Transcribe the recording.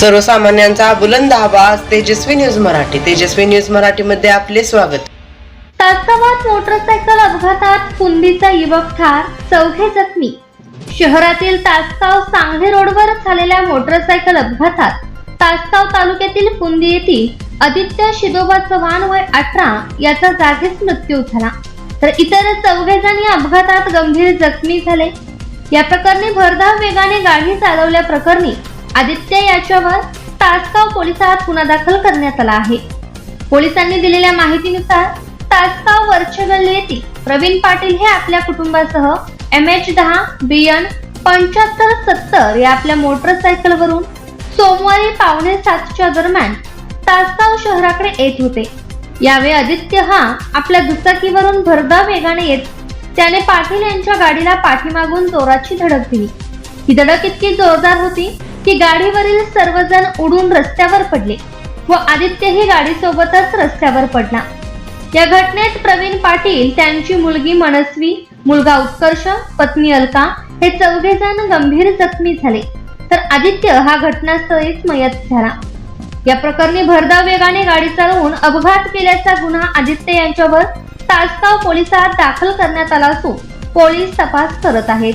सर्वसामान्यांचा बुलंद आवाज तेजस्वी न्यूज मराठी. तेजस्वी न्यूज मराठी मध्ये आपले स्वागत. तासावात मोटरसायकल अपघातात कुंदीचा युवक ठार चौघे जखमी. शहरातील तासगाव सांगली रोडवर झालेल्या मोटरसायकल अपघातात तासगाव तालुक्यातील कुंदी येथील आदित्य शिदोबा चव्हाण वय अठरा याचा जागीच मृत्यू झाला. तर इतर चौघे जण या अपघातात गंभीर जखमी झाले. या प्रकरणी भरधाव वेगाने गाडी चालवल्या प्रकरणी आदित्य याच्यावर तासगाव पोलिसात गुन्हा दाखल करण्यात आला आहे. पोलिसांनी दिलेल्या माहितीनुसार तासगाव वरच्या येथील प्रवीण पाटील हे आपल्या कुटुंबासह एम एच दहा बीएन पंच्याहत्तर सत्तर या आपल्या मोटरसायकलवरून सोमवारी पावणे सातच्या दरम्यान तासगाव शहराकडे येत होते. यावेळी आदित्य हा आपल्या दुचाकीवरून भरधाव वेगाने येत त्याने पाटील यांच्या गाडीला पाठीमागून जोराची धडक दिली. ही धडक इतकी जोरदार होती की गाडीवरील सर्वजण उडून रस्त्यावर पडले व आदित्यही गाडीसोबतच रस्त्यावर पडला. या घटनेत प्रवीण पाटील त्यांची मुलगी मनस्वी मुलगा उत्कर्ष पत्नी अलका हे चौघे जण गंभीर जखमी झाले. तर आदित्य हा घटनास्थळीच मयत झाला. या प्रकरणी भरधाव वेगाने गाडी चालवून अपघात केल्याचा गुन्हा आदित्य यांच्यावर तासगाव पोलिसात दाखल करण्यात आला असून पोलीस तपास करत आहेत.